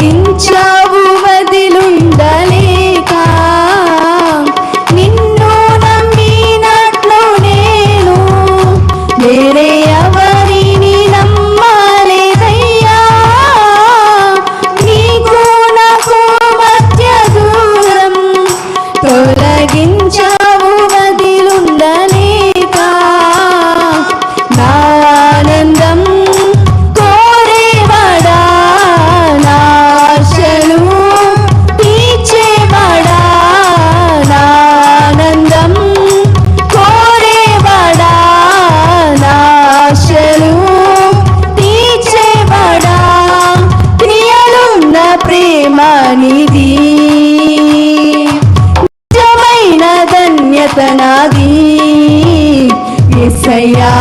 కలిగించావు ఆస్తనాది yes అయ్యా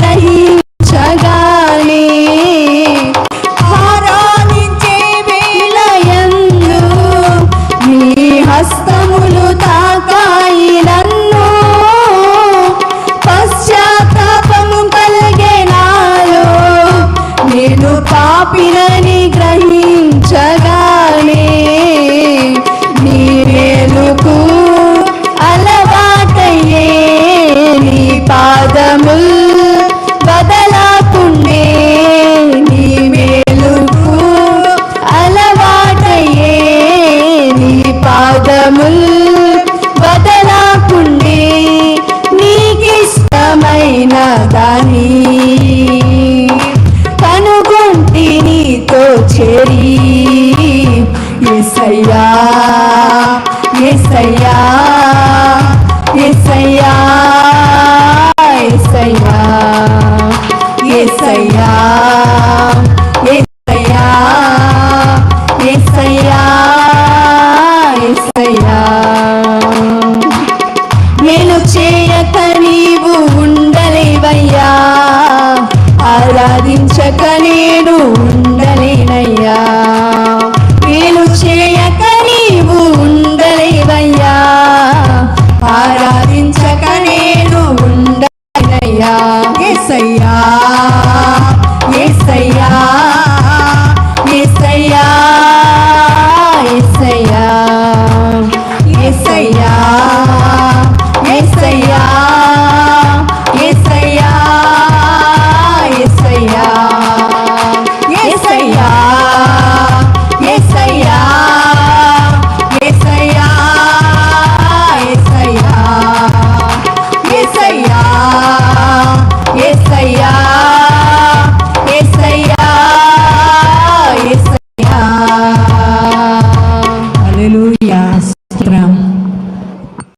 来。నేను చేయక నీవు ఉండలేవయ్యా ఆరాధించక నేను ఉండలేనయ్యా. ఏసయ్యా